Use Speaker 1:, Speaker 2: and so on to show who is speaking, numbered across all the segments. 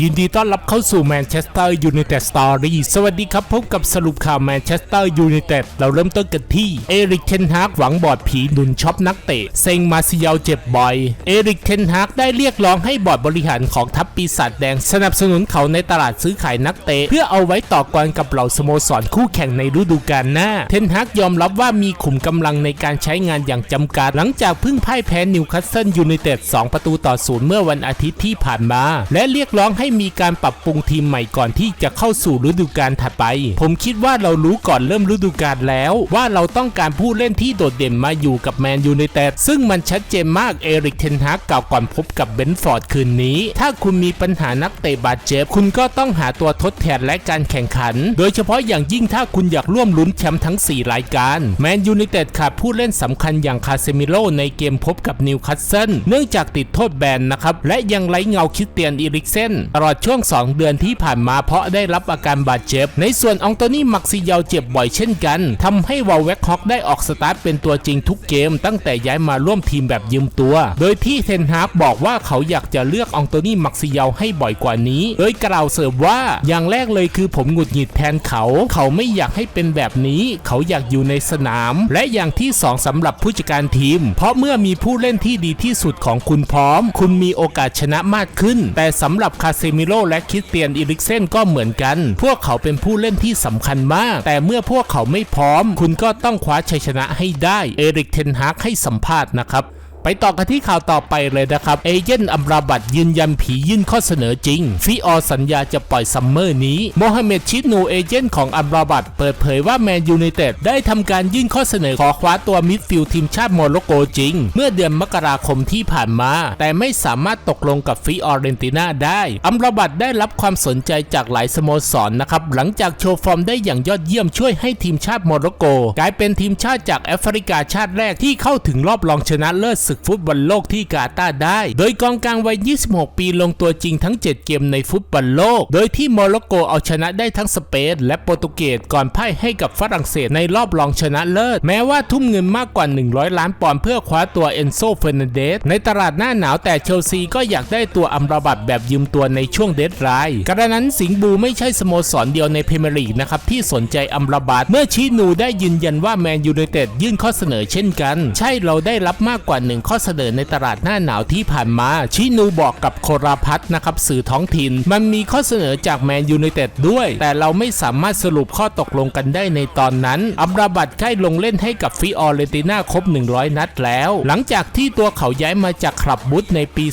Speaker 1: ยินดีต้อนรับเข้าสู่แมนเชสเตอร์ยูไนเต็ดสตอรี่สวัสดีครับพบกับสรุปข่าวแมนเชสเตอร์ยูไนเต็ดเราเริ่มต้นกันที่เอริกเทนฮากหวังบอดผีหนุนช็อปนักเตะเซงมาซิเยาเจ็บบ่อยเอริกเทนฮากได้เรียกร้องให้บอร์ดบริหารของทัพปีศาจแดงสนับสนุนเขาในตลาดซื้อขายนักเตะเพื่อเอาไว้ต่อกรกับเหล่าสโมสรคู่แข่งในฤดูกาลหน้าเทนฮากยอมรับว่ามีขุมกำลังในการใช้งานอย่างจำกัด หลังจากเพิ่งพ่ายแพ้นิวคาสเซิลยูไนเต็ด2ประตูต่อศูนย์เมื่อวันอาทิตย์ที่ผ่านมา และเรียกร้องใให้มีการปรับปรุงทีมใหม่ก่อนที่จะเข้าสู่ฤดูกาลถัดไป ผมคิดว่าเรารู้ก่อนเริ่มฤดูกาลแล้ว ว่าเราต้องการผู้เล่นที่โดดเด่นมาอยู่กับแมนยูไนเต็ดซึ่งมันชัดเจนมากเอริกเทนฮากกล่าวก่อนพบกับเบนฟอร์ดคืนนี้ ถ้าคุณมีปัญหานักเตะบาดเจ็บ คุณก็ต้องหาตัวทดแทนและการแข่งขัน โดยเฉพาะอย่างยิ่งถ้าคุณอยากร่วมลุ้นแชมป์ทั้ง 4 รายการแมนยูไนเต็ดขาดผู้เล่นสำคัญอย่างคาเซมิโลในเกมพบกับนิวคาสเซิลเนื่องจากติดโทษแบนนะครับและยังไร้เงาคิสเตียนอีริกเซนตลอดช่วง 2 เดือนที่ผ่านมาเพราะได้รับอาการบาดเจ็บ ในส่วนอองโตนี่มักซิเยาเจ็บบ่อยเช่นกันทำให้วอลเวกฮอกได้ออกสตาร์ทเป็นตัวจริงทุกเกม ตั้งแต่ย้ายมาร่วมทีมแบบยืมตัว โดยที่เทนฮากบอกว่าเขาอยากจะเลือกอองโตนี่มักซิเยาให้บ่อยกว่านี้ โดยกล่าวเสริมว่าอย่างแรกเลยคือผมหงุดหงิดแทนเขา เขาไม่อยากให้เป็นแบบนี้ เขาอยากอยู่ในสนาม และอย่างที่สองสำหรับผู้จัดการทีม เพราะเมื่อมีผู้เล่นที่ดีที่สุดของคุณพร้อม คุณมีโอกาสชนะมากขึ้น แต่สำหรับคาเซมิโลและคิสเตียนอิริกเซนก็เหมือนกัน พวกเขาเป็นผู้เล่นที่สำคัญมาก แต่เมื่อพวกเขาไม่พร้อม คุณก็ต้องคว้าชัยชนะให้ได้ เอริกเทนฮากให้สัมภาษณ์นะครับ ไปต่อกันที่ข่าวต่อไปเลยนะครับ เอเจนต์อัมราบัตยืนยันผียื่นข้อเสนอจริง ฟิออสัญญาจะปล่อยซัมเมอร์นี้โมฮัมเหม็ดชิดนูเอเจนต์ของอัมราบัตเปิดเผยว่าแมนยูไนเต็ดได้ทำการยื่นข้อเสนอขอคว้าตัวมิดฟิลด์ทีมชาติโมร็อกโกจริง เมื่อเดือนมกราคมที่ผ่านมา แต่ไม่สามารถตกลงกับฟิออเรนติน่าได้อัมราบัตได้รับความสนใจจากหลายสโมสรนะครับหลังจากโชว์ฟอร์มได้อย่างยอดเยี่ยมช่วยให้ทีมชาติโมร็อกโก กลายเป็นทีมชาติจากแอฟริกาชาติแรกที่เข้าถึงรอบรองชนะเลิศศึกฟุตบอลโลกที่กาตาร์ได้ โดยกองกลางวัย 26 ปีลงตัวจริงทั้ง 7 เกมในฟุตบอลโลก โดยที่โมร็อกโกเอาชนะได้ทั้งสเปนและโปรตุเกสก่อนพ่ายให้กับฝรั่งเศสในรอบรองชนะเลิศ แม้ว่าทุ่มเงินมากกว่า 100 ล้านปอนด์เพื่อคว้าตัวเอนโซเฟรนันเดสในตลาดหน้าหนาวแต่เชลซีก็อยากได้ตัวอัมราบัตแบบยืมตัวในช่วงเดดไลน์กระนั้นสิงห์บูไม่ใช่สโมสรเดียวในพรีเมียร์ลีกนะครับที่สนใจอัมราบัตเมื่อชีนูได้ยืนยันว่าแมนยูไนเต็ดยื่นข้อเสนอเช่นกัน ใช่เราได้รับมากกว่าหนึ่งข้อเสนอในตลาดหน้าหนาวที่ผ่านมา ชินูบอกกับโคราพัทนะครับสื่อท้องถิ่น มันมีข้อเสนอจากแมนยูไนเต็ดด้วย แต่เราไม่สามารถสรุปข้อตกลงกันได้ในตอนนั้น อัมราบัตใกล้ลงเล่นให้กับฟิออเรติน่าครบ 100 นัดแล้ว หลังจากที่ตัวเขาย้ายมาจากคลับบุตในปี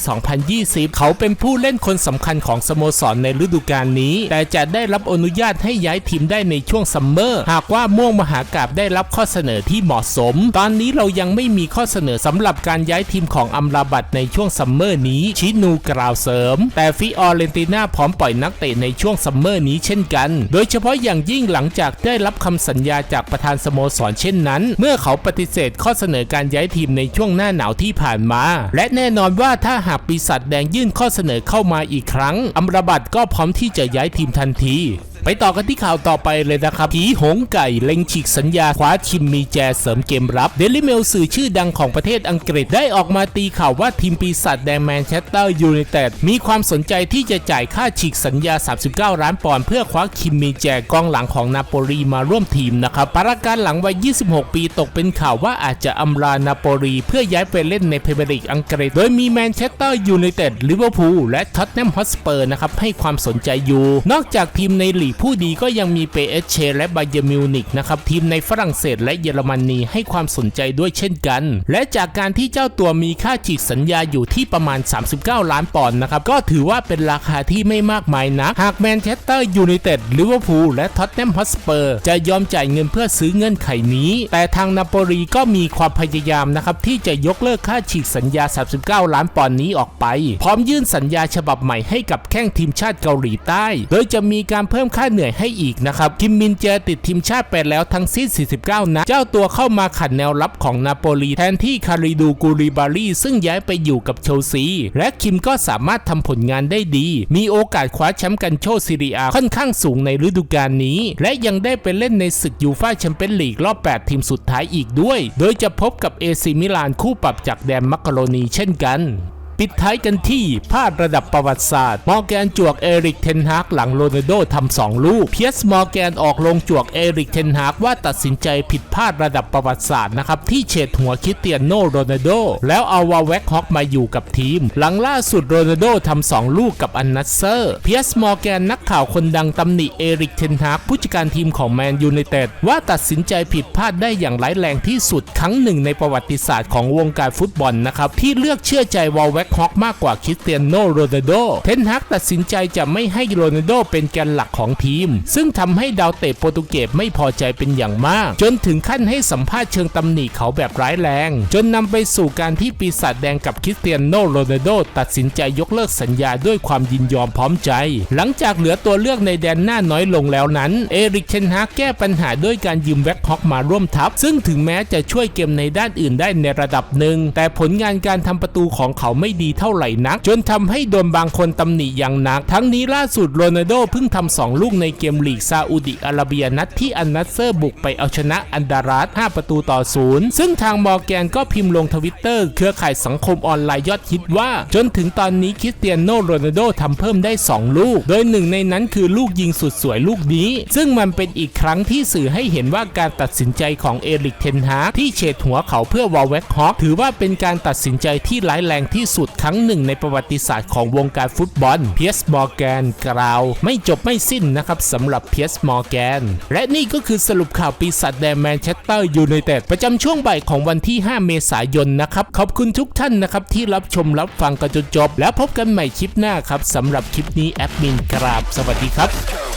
Speaker 1: 2020 เขาเป็นผู้เล่นคนสำคัญของสโมสรในฤดูกาลนี้ แต่จะได้รับอนุญาตให้ย้ายทีมได้ในช่วงซัมเมอร์ หากว่าม่วงมหากาบได้รับข้อเสนอที่เหมาะสม ตอนนี้เรายังไม่มีข้อเสนอสำหรับการการย้ายทีมของอัมราบัตในช่วงซัมเมอร์นี้ชินูกล่าวเสริม แต่ฟิออเรนติน่าพร้อมปล่อยนักเตะในช่วงซัมเมอร์นี้เช่นกัน โดยเฉพาะอย่างยิ่งหลังจากได้รับคำสัญญาจากประธานสโมสรเช่นนั้น เมื่อเขาปฏิเสธข้อเสนอการย้ายทีมในช่วงหน้าหนาวที่ผ่านมา และแน่นอนว่าถ้าหากปีศาจแดงยื่นข้อเสนอเข้ามาอีกครั้ง อัมราบัตก็พร้อมที่จะย้ายทีมทันที ไปต่อกันที่ข่าวต่อไปเลยนะครับผีหงไก่เล็งฉีกสัญญาคว้าชิมมีแจเสริมเกมรับเดลิเมลสื่อชื่อดังของประเทศอังกฤษได้ออกมาตีข่าวว่าทีมปีศาจแดงแมนเชสเตอร์ยูไนเต็ดมีความสนใจที่จะจ่ายค่าฉีกสัญญา 39 ล้านปอนด์เพื่อคว้าคิมมีแจกองหลังของนาโปลีมาร่วมทีมนะครับปราการหลังวัย 26 ปีตกเป็นข่าวว่าอาจจะอำลานาโปลีเพื่อย้ายไปเล่นในพรีเมียร์ลีกอังกฤษ โดยมีแมนเชสเตอร์ยูไนเต็ดลิเวอร์พูลและท็อตแนมฮอตสเปอร์นะครับให้ความสนใจอยู่ นอกจากทีมในลีกผู้ดีก็ยังมีเปเอชเชและบาเยร์มิวนิกนะครับทีมในฝรั่งเศสและเยอรมนีให้ความสนใจด้วยเช่นกัน และจากการที่เจ้าตัวมีค่าฉีกสัญญาอยู่ที่ประมาณ 39 ล้านปอนด์นะครับก็ถือว่าเป็นราคาที่ไม่มากมายนักหากแมนเชสเตอร์ยูไนเต็ดลิเวอร์พูลและท็อตแนมฮอสเปอร์จะยอมจ่ายเงินเพื่อซื้อเงื่อนไขนี้ แต่ทางนาโปลีก็มีความพยายามนะครับที่จะยกเลิกค่าฉีกสัญญา 39 ล้านปอนด์นี้ออกไป พร้อมยื่นสัญญาฉบับใหม่ให้กับแข้งทีมชาติเกาหลีใต้ โดยจะมีการเพิ่มค่าเหนื่อยให้อีกนะครับคิมมินเจติดทีมชาติไปแล้วทั้งสิ้น 49 นัดเจ้าตัวเข้ามาขัดแนวรับของนาโปลีแทนที่คาริดูกูริบารีซึ่งย้ายไปอยู่กับเชลซี และคิมก็สามารถทำผลงานได้ดี มีโอกาสคว้าแชมป์กันโชซีเรียค่อนข้างสูงในฤดูกาลนี้ และยังได้ไปเล่นในศึกยูฟ่าแชมเปี้ยนลีกรอบ 8 ทีมสุดท้ายอีกด้วย โดยจะพบกับเอซิมิลานคู่ปรับจากแดนมักกะโรนีเช่นกัน ปิดท้ายกันที่พลาดระดับประวัติศาสตร์มอร์แกนจวกเอริกเทนฮากหลังโรนัลโดทำสองลูกเพียสมอร์แกนออกลงจวกเอริกเทนฮากว่าตัดสินใจผิดพลาดระดับประวัติศาสตร์นะครับที่เฉดหัวคิเตียโนโรนัลโดแล้วเอาวาแวกฮอกมาอยู่กับทีม หลังล่าสุดโรนัลโดทำสองลูกกับอันนัสเซอร์เพียสมอร์แกนนักข่าวคนดังตำหนิเอริกเทนฮากผู้จัดการทีมของแมนยูไนเต็ดว่าตัดสินใจผิดพลาดได้อย่างร้ายแรงที่สุดครั้งหนึ่งในประวัติศาสตร์ของวงการฟุตบอลนะครับที่เลือกเชื่อใจวอลแวกฮอกมากกว่าคริสเตียโนโรนัลโด เทนฮากตัดสินใจจะไม่ให้โรนัลโดเป็นแกนหลักของทีม ซึ่งทำให้ดาวเตะโปรตุเกสไม่พอใจเป็นอย่างมาก จนถึงขั้นให้สัมภาษณ์เชิงตำหนิเขาแบบร้ายแรง จนนำไปสู่การที่ปีศาจแดงกับคริสเตียโนโรนัลโด ตัดสินใจยกเลิกสัญญาด้วยความยินยอมพร้อมใจ หลังจากเหลือตัวเลือกในแดนหน้าน้อยลงแล้วนั้น เอริกเทนฮากแก้ปัญหาด้วยการยืมแว็กฮอกมาร่วมทัพ ซึ่งถึงแม้จะช่วยเกมในด้านอื่นได้ในระดับหนึ่งแต่ผลงานการทำประตูของเขาไม่ดีเท่าไหร่นัก จนทำให้โดนบางคนตำหนิอย่างหนัก ทั้งนี้ล่าสุดโรนัลโดเพิ่งทำสองลูกในเกมลีกซาอุดิอาระเบียนัดที่อันนัสเซอร์บุกไปเอาชนะอันดารัส5ประตูต่อศูนย์ซึ่งทางมอร์แกนก็พิมพ์ลงทวิตเตอร์เครือข่ายสังคมออนไลน์ยอดฮิตว่า จนถึงตอนนี้คริสเตียโนโรนัลโดทำเพิ่มได้ 2 ลูก โดยหนึ่งในนั้นคือลูกยิงสุดสวยลูกนี้ ซึ่งมันเป็นอีกครั้งที่สื่อให้เห็นว่าการตัดสินใจของเอริกเทนฮาที่เฉดหัวเขาเพื่อวอลเวกฮอกถือว่าเป็นการตัดสินใจที่ร้ายแรงที่สุดดครั้งหนึ่งในประวัติศาสตร์ของวงการฟุตบอลเพียสมอร์แกนกล่าว ไม่จบไม่สิ้นนะครับสำหรับเพียสมอร์แกนและนี่ก็คือสรุปข่าวปีศาจแดงแมนเชสเตอร์ยูไนเต็ดประจำช่วงบ่ายของวันที่ 5 เมษายนนะครับ ขอบคุณทุกท่านนะครับ ที่รับชมรับฟังกันจนจบ แล้วพบกันใหม่คลิปหน้าครับสำหรับคลิปนี้แอดมินกราบ สวัสดีครับ